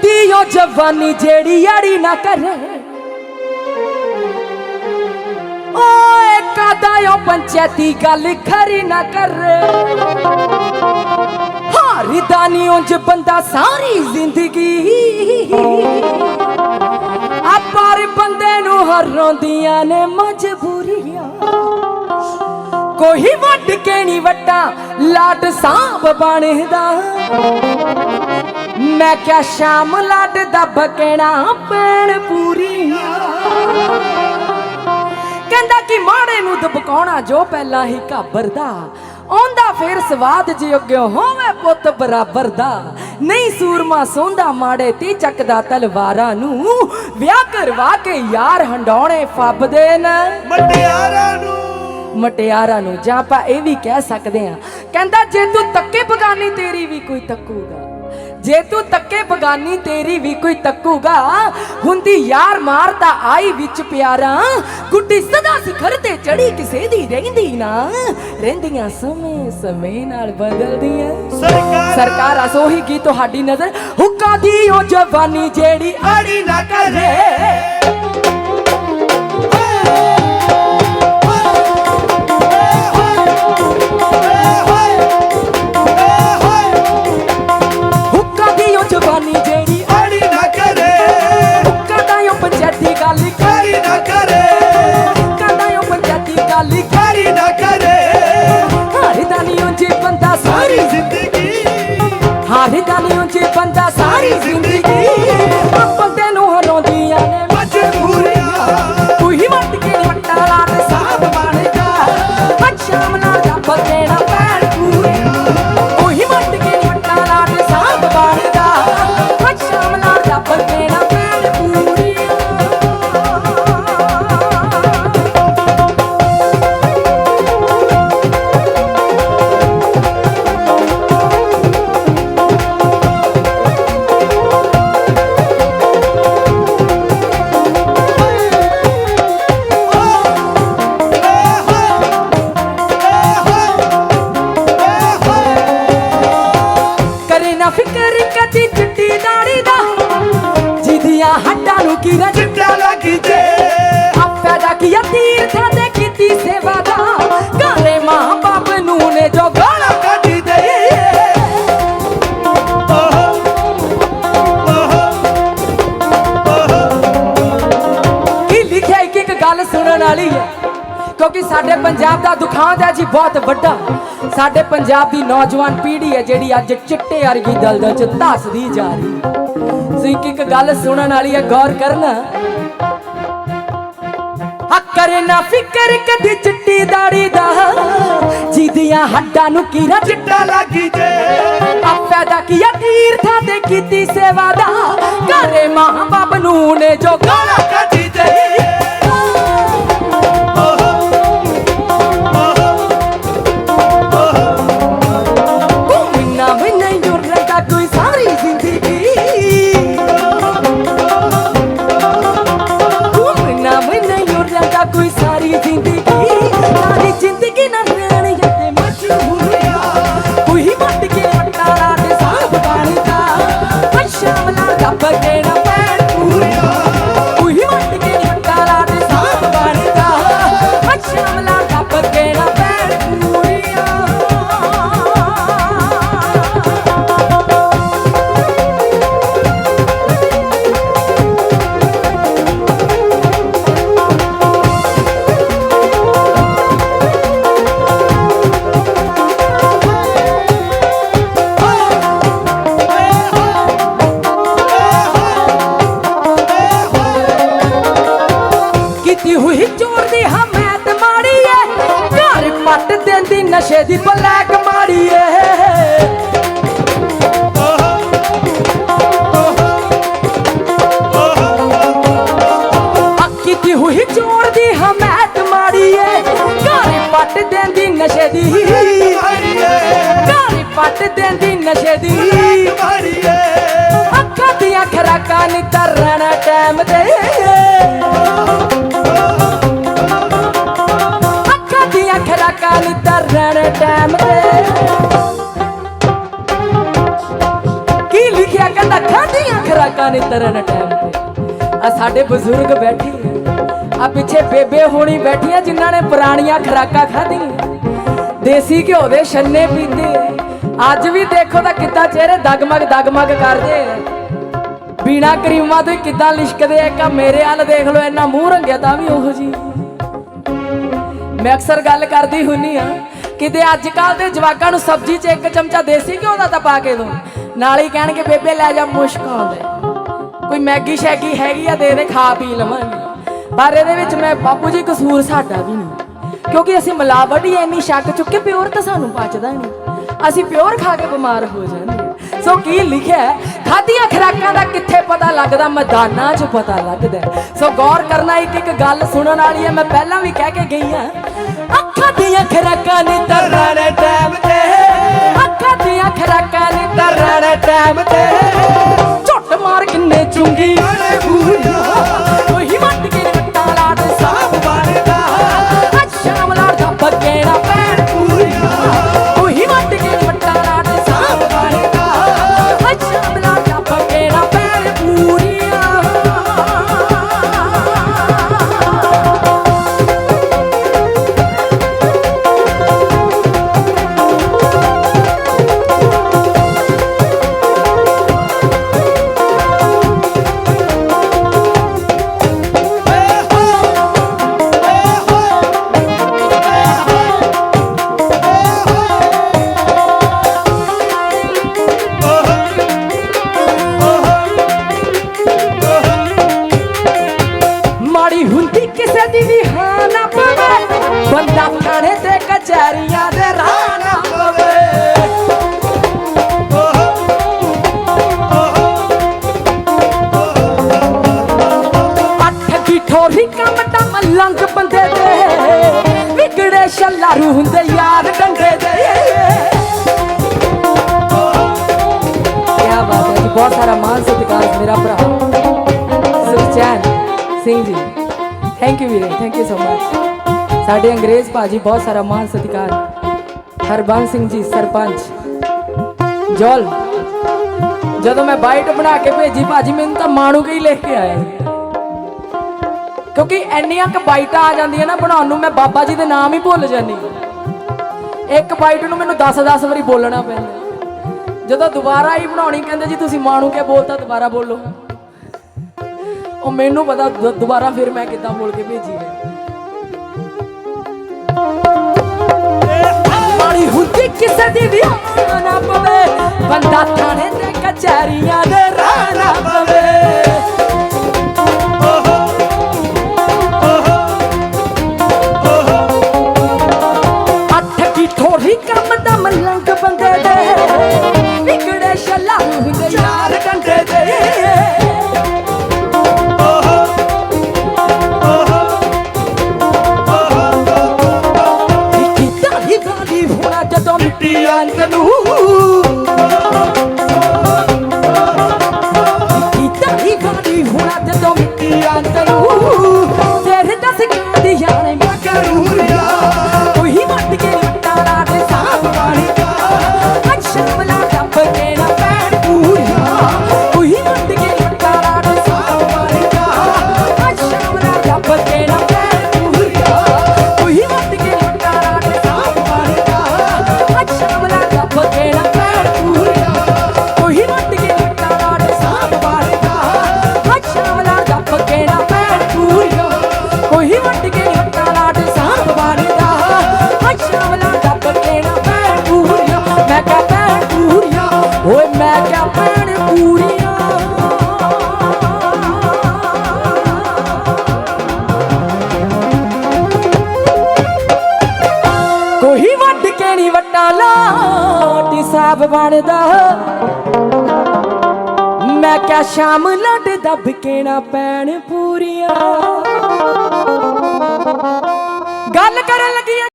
ਕਦੀ ਉਹ ਜਵਾਨੀ ਜਿਹੜੀ ਯਾਰੀ ਨਾ ਕਰੇ। ਓਏ ਕਾਦਾ ਉਹ ਪੰਚਾਇਤੀ ਗੱਲ ਖਰੀ ਨਾ ਕਰੇ। ਹਾਰਦਾ ਨਹੀਂ ਉਂਝ ਬੰਦਾ ਸਾਰੀ ਜ਼ਿੰਦਗੀ। ਆ ਬੰਦੇ ਨੂੰ ਹਰਾਉਂਦੀਆਂ ਨੇ ਮਜਬੂਰੀਆਂ। ਕੋਈ ਵੱਡ ਕੇ ਨਹੀਂ ਵੱਟਾ ਲਾਟ ਸਾਂਭ ਬਣਦਾ। ਮੈਂ ਕਿਆ ਸ਼ਾਮ ਲੱਡ ਦਾ ਬਕਣਾ ਪੈਣ ਪੂਰੀਆਂ ਕਹਿੰਦਾ ਕਿ ਮਾੜੇ ਨੂੰ ਦਬਕਾਉਣਾ ਜੋ ਪਹਿਲਾਂ ਹੀ ਘਾਬਰਦਾ। ਆਉਂਦਾ ਫੇਰ ਸਵਾਦ ਜੇ ਅੱਗੇ ਹੋਵੇ ਪੁੱਤ ਬਰਾਬਰ ਦਾ। ਨਹੀਂ ਸੂਰਮਾ ਸੌਂਦਾ ਮਾੜੇ ਤੇ ਚੱਕਦਾ ਤਲਵਾਰਾਂ ਨੂੰ। ਵਿਆਹ ਕਰਵਾ ਕੇ ਯਾਰ ਹੰਡਾਉਣੇ ਫੱਬਦੇ ਨੇ। ਮਟਿਆਰਾਂ ਨੂੰ। ਮਟਿਆਰਾਂ ਨੂੰ ਜਾਂ ਆਪਾਂ ਇਹ ਵੀ ਕਹਿ ਸਕਦੇ ਆ ਕਹਿੰਦਾ ਜੇ ਤੂੰ ਤੱਕੇ ਬਗਾਨੀ ਤੇਰੀ ਵੀ ਕੋਈ ਤੱਕੂਗਾ। ਜੇ ਤੂੰ ਤੱਕੇ ਬਗਾਨੀ ਤੇਰੀ ਵੀ ਕੋਈ ਤੱਕੂਗਾ। ਹੁੰਦੀ ਯਾਰ ਮਾਰਦਾ ਆਈ ਵਿੱਚ ਪਿਆਰਾ। ਗੁੱਡੀ ਸਦਾ ਸਿਖਰ ਤੇ ਚੜੀ ਕਿਸੇ ਦੀ ਰਹਿੰਦੀ ਨਾ। ਰਹਿੰਦੀਆਂ ਸਮੇਂ ਸਮੇਂ ਨਾਲ ਬਦਲਦੀਆਂ। ਸਰਕਾਰ। ਸਰਕਾਰ ਅਸੋਹੀ ਕੀ ਤੁਹਾਡੀ ਨਜ਼ਰ। ਹੁੱਕਾ ਦੀ ਉਹ ਜਵਾਨੀ ਜਿਹੜੀ ਆੜੀ ਨਾ ਕਰੇ। ਪੰਜਾਬ ਦਾ ਦੁਖਾਂਤ ਹੈ ਜੀ ਬਹੁਤ ਵੱਡਾ। ਸਾਡੇ ਪੰਜਾਬ ਦੀ ਨੌਜਵਾਨ ਪੀੜ੍ਹੀ ਹੈ ਜਿਹੜੀ ਅੱਜ ਚਿੱਟੇ ਵਰਗੀ ਦਲਦਲ ਚ ਧੱਸਦੀ ਜਾ ਰਹੀ ਸੋ ਇੱਕ ਇੱਕ ਗੱਲ ਸੁਣਨ ਵਾਲੀ ਹੈ ਗੌਰ ਕਰਨਾ। ਕਰੇ ਨਾ ਫਿਕਰ ਕਦੀ ਚਿੱਟੀ ਦਾੜੀ ਦਾ। ਜਿਹਦੀਆਂ ਹੱਡਾਂ ਨੂੰ ਕੀਰਾ ਚਿੱਟਾ ਲੱਗੀ ਜੇ। ਆਪਿਆ ਦਾ ਕੀਆ ਤੀਰਥਾਂ ਤੇ ਕੀਤੀ ਸੇਵਾ ਦਾ। ਘਰੇ ਮਾਂ ਬਾਪ ਨੂੰ ਨੇ ਜੋ ਗਾਲਾਂ ਕੱਢੀ ਦੇ ਨਸ਼ੇ ਦੀ ਬਲੈਕ ਮਾੜੀ ਏ ਆ ਕੀਤੀ ਹੋਈ ਚੋਰ ਦੀ ਹਮੈਤ ਮਾੜੀ ਏ ਘਰ ਪੱਟ ਦਿੰਦੀ ਨਸ਼ੇ ਦੀ। ਘਰ ਪੱਟ ਦਿੰਦੀ ਨਸ਼ੇ ਦੀ। ਅੱਖਾਂ ਦੀਆਂ ਖਰਾਕਾਂ ਨੀ ਤਰਣ ਟਾਈਮ ਤੇ ਨੀ ਤਰਣ ਟਾਈਮ ਤੇ ਕੀ ਲਿਖਿਆ ਕਹਿੰਦਾ ਅੱਖਾਂ ਖਰਾਕਾਂ ਨੇ ਤਰਨ ਟਾਈਮ ਤੇ। ਆ ਸਾਡੇ ਬਜ਼ੁਰਗ ਬੈਠੇ ਆ। ਪਿੱਛੇ ਬੇਬੇ ਹੋਣੀ ਬੈਠੀਆਂ ਜਿਨ੍ਹਾਂ ਨੇ ਪੁਰਾਣੀਆਂ ਖਰਾਕਾਂ ਖਾਧੀਆਂ। ਦੇਸੀ ਘਿਓ ਦੇ ਛੰਨੇ ਪੀਂਦੇ ਅੱਜ ਵੀ ਦੇਖੋ ਤਾਂ ਕਿੱਦਾਂ ਚਿਹਰੇ ਦਗਮਗ ਦਗਮਗ ਕਰਦੇ ਆ। ਕਰੀਮਾਂ ਤੋਂ ਕਿੱਦਾਂ ਲਿਸ਼ਕਦੇ ਆ। ਕਾ ਮੇਰੇ ਹਾਲ ਦੇਖ ਲਓ, ਇੰਨਾ ਮੂੰਹ ਰੰਗਿਆ ਤਾਂ ਵੀ ਉਹੋ ਜੀ ਮੈਂ ਅਕਸਰ ਗੱਲ ਕਰਦੀ ਹੁੰਨੀ ਆ ਕਿਤੇ ਅੱਜ ਕੱਲ ਦੇ ਜਵਾਕਾਂ ਨੂੰ ਸਬਜ਼ੀ 'ਚ ਇੱਕ ਚਮਚਾ ਦੇਸੀ ਘਿਓ ਦਾ ਤਾਂ ਪਾ ਕੇ ਦੋ। ਨਾਲ ਹੀ ਕਹਿਣਗੇ, ਬੇਬੇ, ਲੈ ਜਾ, ਮੁਸ਼ਕ ਆਉਂਦਾ ਕੋਈ ਮੈਗੀ ਸ਼ੈਗੀ ਹੈਗੀ ਆ, ਦੇ ਦੇ, ਖਾ ਪੀ ਲਵਾਂਗੇ। ਪਰ ਇਹਦੇ ਵਿੱਚ ਮੈਂ ਬਾਪੂ ਜੀ ਕਸੂਰ ਸਾਡਾ ਵੀ ਨਹੀਂ। ਕਿਉਂਕਿ ਅਸੀਂ ਮਿਲਾਵਟ ਹੀ ਇੰਨੀ ਸ਼ੱਕ ਚੁੱਕੇ, ਪਿਓਰ ਤਾਂ ਸਾਨੂੰ ਪਚਦਾ ਨਹੀਂ। ਅਸੀਂ ਪਿਓਰ ਖਾ ਕੇ ਬਿਮਾਰ ਹੋ ਜਾਂਦੇ ਸੋ ਕੀ ਲਿਖਿਆ ਹੈ? ਖਾਧੀਆਂ ਖਰਾਕਾਂ ਦਾ ਕਿੱਥੇ ਪਤਾ ਲੱਗਦਾ? ਮੈਦਾਨਾਂ 'ਚ ਪਤਾ ਲੱਗਦਾ ਸੋ ਗੌਰ ਕਰਨਾ ਇੱਕ ਇੱਕ ਗੱਲ ਸੁਣਨ ਵਾਲੀ ਹੈ ਮੈਂ ਪਹਿਲਾਂ ਵੀ ਕਹਿ ਕੇ ਗਈ ਹਾਂ। ਅੱਖਾਂ ਦੀਆਂ ਖਰਾਕਾਂ ਨੇ ਤਰ੍ਹਾਂ ਟਾਈਮ ਤੇ। ਅੱਖਾਂ ਦੀਆਂ ਖਰਾਕਾਂ ਨੇ ਤਰ੍ਹਾਂ ਟਾਈਮ ਤੇ। ਠੋਰੀ ਮਲੰਗ ਬੰਦੇ ਦੇ। ਵਿਗੜੇ ਸ਼ਲਾਰੂ ਹੁੰਦੇ ਯਾਰ ਡੰਡੇ ਦੇ। ਕੀ ਬਾਤ ਹੈ ਜੀ, ਬਹੁਤ ਸਾਰਾ ਮਾਨ ਸਤਿਕਾਰ ਮੇਰਾ ਭਰਾ। ਸੁਖਚੈਨ ਸਿੰਘ ਜੀ। ਥੈਂਕ ਯੂ ਵੀਰੇ ਥੈਂਕ ਯੂ ਸੋ ਮਚ ਸਾਡੇ ਅੰਗਰੇਜ਼ ਭਾਜੀ ਬਹੁਤ ਸਾਰਾ ਮਾਨ ਸਤਿਕਾਰ। ਹਰਬੰਸ ਸਿੰਘ ਜੀ, ਸਰਪੰਚ। ਜੋਲ, ਜਦੋਂ ਮੈਂ ਬਾਈਟ ਬਣਾ ਕੇ ਭੇਜੀ, ਭਾਜੀ ਮੈਨੂੰ ਤਾਂ ਮਾਣੂ ਕੇ ਹੀ ਲਿਖ ਕੇ ਆਇਆ ਸੀ। ਕਿਉਂਕਿ ਇੰਨੀਆਂ ਕ ਬਾਈਟਾਂ ਆ ਜਾਂਦੀਆਂ ਨਾ ਬਣਾਉਣ ਨੂੰ, ਮੈਂ ਬਾਬਾ ਜੀ ਦੇ ਨਾਮ ਹੀ ਭੁੱਲ ਜਾਂਦੀ ਇੱਕ ਬਾਈਟ ਨੂੰ ਮੈਨੂੰ 10-10 ਵਾਰੀ ਬੋਲਣਾ ਪੈਂਦਾ ਜਦੋਂ ਦੁਬਾਰਾ ਹੀ ਬਣਾਉਣੀ ਕਹਿੰਦੇ ਜੀ, ਤੁਸੀਂ ਮਾਣੂ ਕੇ ਬੋਲਤਾ ਦੁਬਾਰਾ ਬੋਲੋ। ਉਹ ਮੈਨੂੰ ਪਤਾ ਦੁਬਾਰਾ ਫਿਰ ਮੈਂ ਕਿੱਦਾਂ ਬੋਲ ਕੇ ਭੇਜੀ ਹੈ। ਮਾੜੀ ਹੁੰਦੀ ਕਿਸੇ ਦੀ ਵੀ ਨਾ ਪਵੇ। ਬੰਦਾ ਥਾਣੇ ਤੇ ਕਚਹਿਰੀਆਂ ਦੇ ਰਾਹ ਨਾ ਸ਼ਾਮ ਲੱਡ ਦੱਬ ਕੇ ਨਾ ਪੈਣ ਪੂਰੀਆਂ। ਗੱਲ ਕਰਨ ਲੱਗੀ ਆ